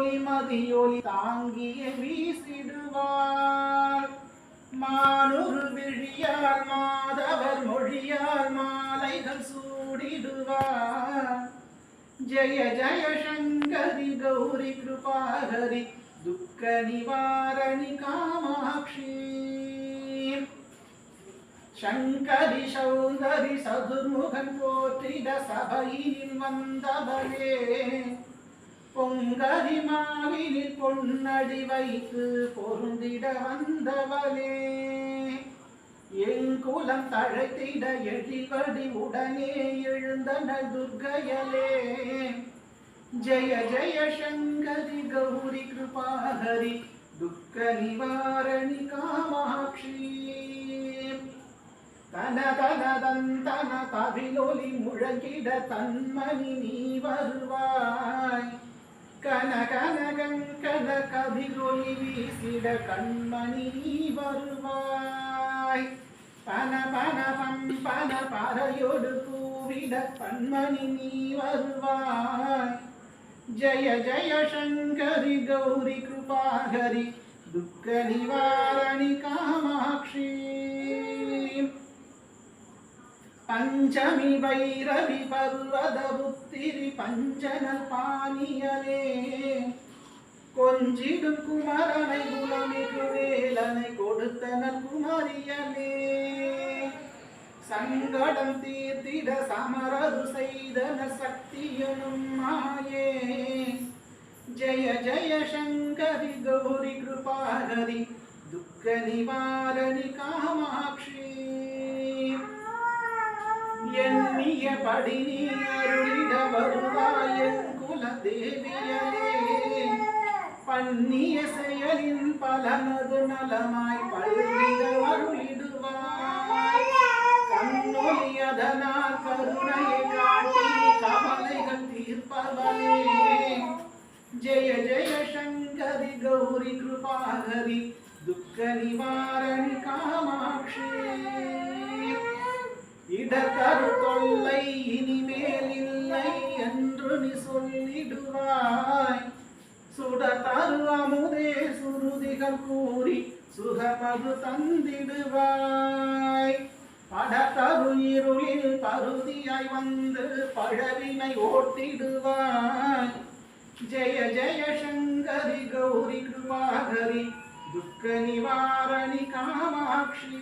ஒளி மதியொலி தாங்கிய வீசிடுவார். மானூர் விழியார் மாதவர் மொழியார் மாலைகள் சூடிடுவார். ஜெய ஜய சங்கரி கௌரி கிருபாகரி துக்க நிவாரணி காமாட்சி. சங்கரி சௌந்தரி சதுர்முகன் போற்றிட சபையில் வந்தவரே பொங்கரி பொன்னடி வைத்து பொருந்திட வந்தவளே. என் குலம் தழைத்திட எழிவடி உடனே எழுந்தன துர்கயலே ஜய ஜய சங்கரி கௌரி கிருபாகரி துக்க நிவாரணி காமாட்சி. தன தன தன் தன தவிலொலி முழங்கிட தன்மணி நீ வருவா கங்கன வீசிட கண்மணி நீ வருவாய் பன பன பம் பன பறையொடு கூவிட கண்மணி நீ வருவாய் ஜய ஜய சங்கரி கௌரி கிருபாகரி துக்க நிவாரணி காமாட்சி. பஞ்சமி வைரவி பர்வத புத்திரி பஞ்சன பானியலே கொஞ்சிடும் குமாரனை குலமிகு வேலனை கொடுத்தனர் குமரியலே சங்கடம் தீர்த்திட சமரது செய்தனர் சக்தியனும் மாயே. ஜய ஜய சங்கரி கௌரி கிருபாகரி துக்க நிவாரணி காமாட்சி. எண்ணிய படி நீ அருளிட வருவாயன் குல தேவியலே பண்ணிய செயலின் பலனது நலமாய் பல்விட அருளிடுவாய் கண்ணொலி அதனால் கருணையை காட்டி கவலைகள் தீர்ப்பவளே ஜெய ஜெய சங்கரி கௌரி கிருபாகரி துக்க நிவாரணி காமாட்சி. இடர்கரு தொல்லை இனிமேல் இல்லை என்று நீ சொல்லிடுவாய். சுடதருமுதே சுருதிகள் கூறி சுகமது தந்திடுவாய் படத்தரு இருளில் பருதியாய் வந்து பழவினை ஓட்டிடுவாய். ஜெய ஜெய சங்கரி கௌரி கிருபாகரி துக்க நிவாரணி காமாட்சி.